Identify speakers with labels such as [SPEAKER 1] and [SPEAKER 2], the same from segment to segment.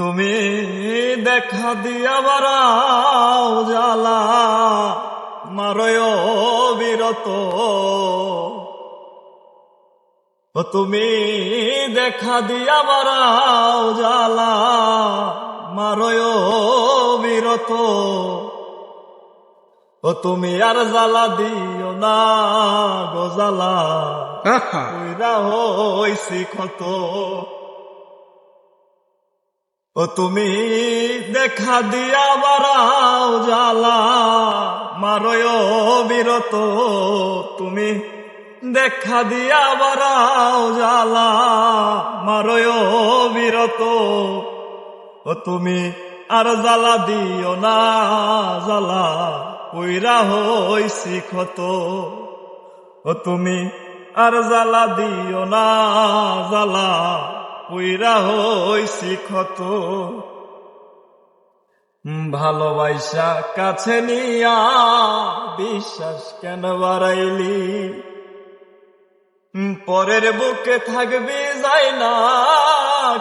[SPEAKER 1] তুমি দেখা দিয়া বারাও জ্বালা মারয় বিরত। তুমি দেখা দিয়া বারাও জ্বালা মারয় বিরত। ও তুমি আর জ্বালা দিও না গো জ্বালা
[SPEAKER 2] আহা,
[SPEAKER 1] কইরা হইছি ক্ষত। ও তুমি দেখা দিয়া বারাও জ্বালা মারয় বিরত। তুমি দেখা দিয়া বারাও জ্বালা মারয় বিরত। ও তুমি আর জ্বালা দিও না, জ্বালা কইরা হইছি ক্ষত। ও তুমি আর জ্বালা দিও না, জ্বালা উইরা হইছি ক্ষত। ভালোবাসা কাছে নিয়া বিশ্বাস কেন বাড়াইলি? পরের বুকে থাকবি যাই না,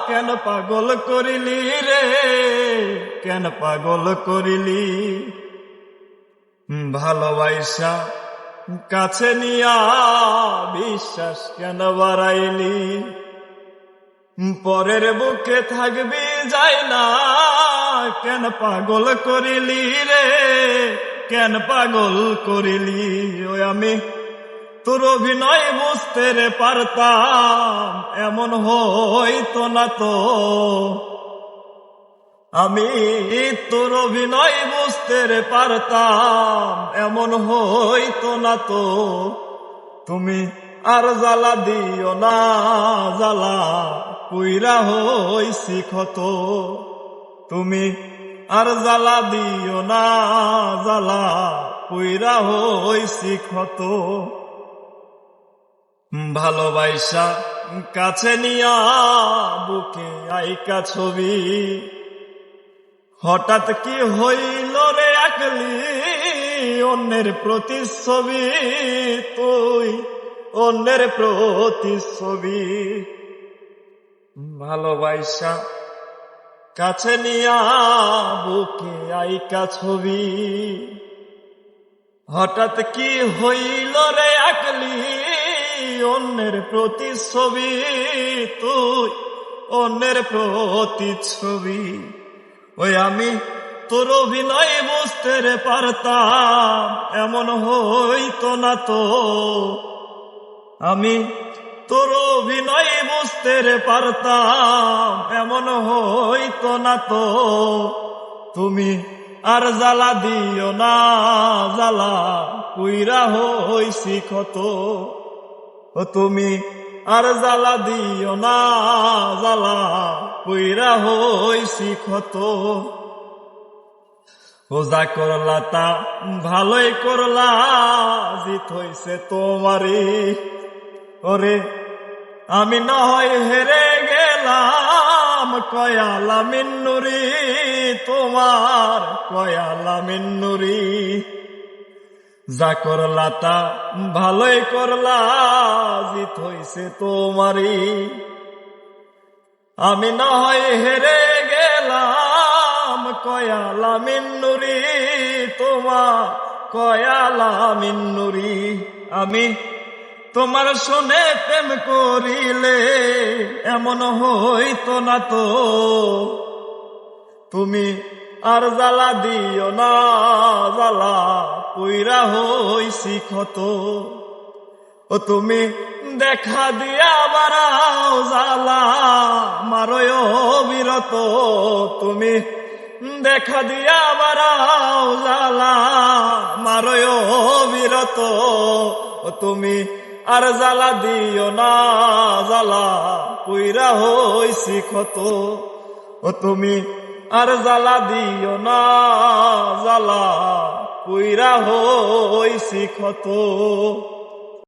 [SPEAKER 1] কেন পাগল করিলি রে? কেন পাগল করিলি? ভালোবাসা কাছে নিয়া বিশ্বাস কেন বাড়াইলি? পরের বুকে থাকবি, যাই না। কেন পাগল করিলি রে? কেন পাগল করিলি? ও আমি তোর অভিনয় বুঝতে রে পারতাম, এমন হইতো না তো। আমি তোর অভিনয় বুঝতে রে পারতাম, এমন হইতো না তো। তুমি আর জ্বালা দিও না, জ্বালা পুইরা হইছি ক্ষত। তুমি আর জ্বালা দিও না, জ্বালা পুইরা হইছি ক্ষত। ভালোবাসা কাছে নিয়া, বুকে আইকা ছবি। হঠাৎ কি হইল রে আকলি অন্যের প্রতিচ্ছবি? তুই অন্যের প্রতিচ্ছবি। ভালোবাসা কাছে নিয়া বুকে আইকা ছবি। হঠাৎ কি হইল রে আকলি অন্যের প্রতিচ্ছবি? তুই অন্যের প্রতিচ্ছবি। ওই আমি তোর অভিনয় বুঝতে পারতাম, এমন হইতো না তো। আমি তোর অভিনয় বুঝতে রে পারতাম, এমন হইতো না তো। তুমি আর জ্বালা দিও না, জ্বালা কুইরা হইছি ক্ষত। তুমি আর জ্বালা দিও না, জ্বালা কুইরা হইছি ক্ষত। ওজা করলা তা ভালোই করলা, জিত হইছে তোমারই ওরে, আমি না হয় হেরে গেলাম, কয়ালা মিন্নুরি তোমার কয়ালা মিন্নুরি যা করলা তা ভালোই করলা, জিত হইছে তোমারই। আমি না হয় হেরে গেলাম, কয়ালা মিন্নুরি তোমার কয়ালা মিন্নুরি আমি তোমার শোনে প্রেম করিলে এমন হইতো না তো। তুমি আর জ্বালা দিও না, জ্বালা পুইরা হইছি ক্ষত। ও তুমি দেখা দিয়া বারাও জ্বালা মারয় বিরত। তুমি দেখা দিয়া বারাও জ্বালা মারয় বিরত। ও তুমি আর জ্বালা দিও না, জ্বালা কইরা হইছি কত। ও তুমি, আর জ্বালা দিও না, জ্বালা কইরা হইছি ক্ষত